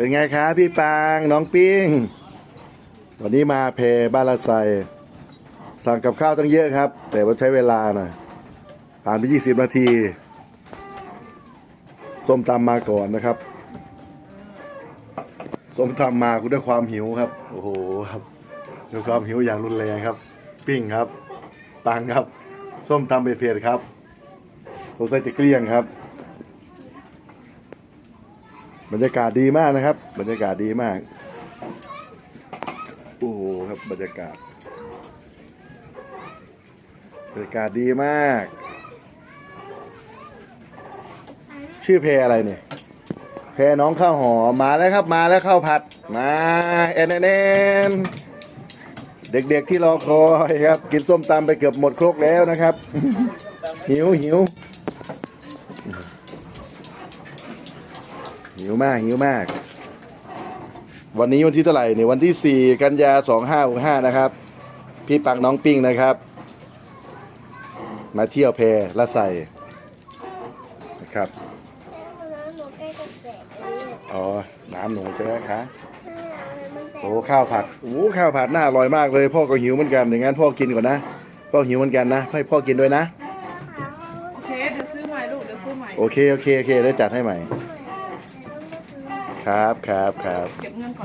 เป็นไงครับพี่ปางน้องปิ้งวันนี้มาเพบ้านละไซสั่งกับข้าวตั้งเยอะครับ แต่ว่าใช้เวลาหน่อยผ่านไป 20 นาที ส้มตำมาก่อนนะครับ ส้มตำมาคุณด้วยความหิวครับ โอ้โหครับด้วยความหิวอย่างรุนแรงครับ ปิ้งครับตังครับ ส้มตำเผ็ดๆครับสงสัยจะเกลี้ยงครับ บรรยากาศดีมากนะครับ บรรยากาศดีมาก โอ้โหครับบรรยากาศ บรรยากาศดีมาก ชื่อเพอะไรเนี่ย เพน้องข้าวหอมมาแล้วครับ มาแล้วข้าวผัด มาเอ็นเอ็นเอนเด็กๆที่รอคอยครับ กินส้มตำไปเกือบหมดครกแล้วนะครับ หิวหิว หิวมากหิวมาก วันนี้วันที่เท่าไหร่เนี่ยวันที่ 4 กันยา2565นะครับ พี่ปักน้องปิ้งนะครับ มาเที่ยวเพละใส่นะครับน้ำหนูใกล้จะแตกแล้วเนี่ยอ๋อน้ำหนูใช่ไหมคะมันแตกโอ้ข้าวผัดโอ้ข้าวผัดน่าอร่อยมากเลย พ่อก็หิวเหมือนกันอย่างนั้นพ่อกินก่อนนะพ่อหิวเหมือนกันนะให้พ่อกินด้วยนะโอเคเดี๋ยวซื้อใหม่ลูกเดี๋ยวซื้อใหม่โอเคโอเคโอเคได้จัดให้ใหม่ ครับครับครับ เก็บเงินก่อน